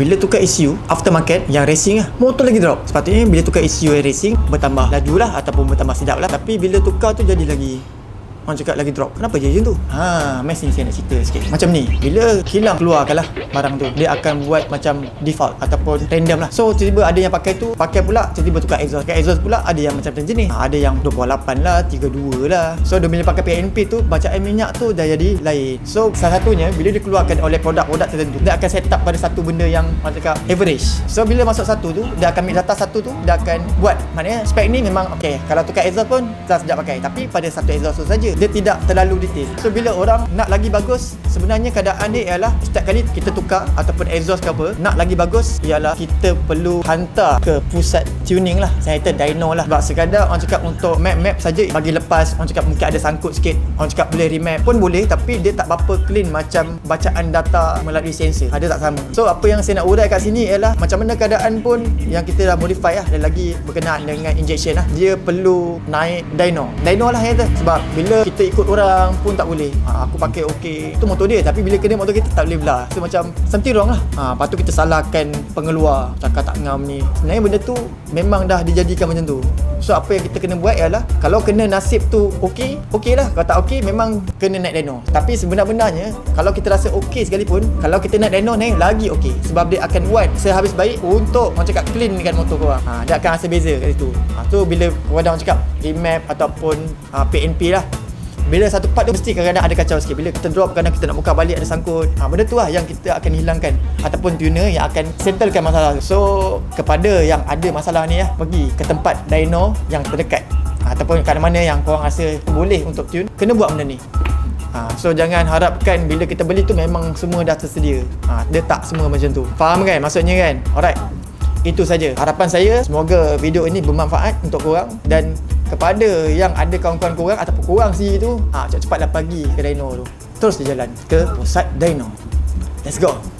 Bila tukar ECU Aftermarket Yang racing lah. Motor lagi drop. Sepatutnya bila tukar ECU yang racing Bertambah laju lah Ataupun bertambah sedap lah. Tapi bila tukar tu jadi lagi Orang cakap lagi drop. Kenapa je macam tu? Ha, mes ni saya nak cerita sikit. Macam ni. Bila kilang keluarkan lah Barang tu. Dia akan buat macam Default Ataupun random lah. So tiba-tiba ada yang pakai tu Pakai pula Tiba-tiba tukar exhaust. Pakai exhaust pula Ada yang macam-macam jenis. Ha, Ada yang 28 lah 32 lah. So dia bila pakai PNP tu Bacaan minyak tu dah jadi lain. So salah satunya Bila dikeluarkan oleh produk-produk tertentu Dia akan set up pada satu benda yang cakap average. So bila masuk satu tu Dia akan ambil data satu tu Dia akan buat. Maknanya spek ni memang Okay. Kalau tukar exhaust pun Dah sedap pakai. Tapi pada satu exhaust tu saja dia tidak terlalu detail. So bila orang nak lagi bagus sebenarnya keadaan dia ialah setiap kali kita tukar ataupun exhaust ke apa nak lagi bagus ialah kita perlu hantar ke pusat tuning lah. Saya kata dyno lah. Sebab sekadar orang cakap untuk map-map saja bagi lepas orang cakap mungkin ada sangkut sikit. Orang cakap boleh remap pun boleh tapi dia tak berapa clean macam bacaan data melalui sensor. Ada tak sama? So apa yang saya nak urai kat sini ialah macam mana keadaan pun yang kita dah modify lah. Dan lagi berkenaan dengan injection lah. Dia perlu naik dyno. Dyno lah saya kata. Sebab bila kita ikut orang pun tak boleh. Ha, aku pakai okey. Itu motor dia. Tapi bila kena motor kita tak boleh belah. So macam something wrong lah. Ha, lepas tu kita salahkan pengeluar. Cakap tak ngam ni. Sebenarnya benda tu memang dah dijadikan macam tu. So apa yang kita kena buat ialah kalau kena nasib tu okey okey lah. Kalau tak okey memang kena naik dyno tapi sebenar-benarnya kalau kita rasa okey sekalipun kalau kita naik dyno naik lagi okey. Sebab dia akan buat sehabis baik untuk orang cakap clean dengan motor korang. Ha, dia akan rasa beza kat situ. Ha, tu bila korang orang cakap remap ataupun ha, PNP lah bila satu part tu mesti kadang-kadang ada kacau sikit bila kita drop kadang kita nak buka balik ada sangkut ha, benda tu lah yang kita akan hilangkan ataupun tuner yang akan settlekan masalah so kepada yang ada masalah ni ya pergi ke tempat dyno yang terdekat ha, ataupun kat mana yang korang rasa boleh untuk tune kena buat benda ni Ha, so jangan harapkan bila kita beli tu memang semua dah tersedia. Ha, dia tak semua macam tu. Faham kan maksudnya kan? Alright. Itu saja. Harapan saya semoga video ini bermanfaat untuk korang dan kepada yang ada kawan-kawan korang ataupun korang sendiri tu, ha, cepat-cepatlah pergi ke dyno tu. Terus dia jalan ke pusat dyno. Let's go.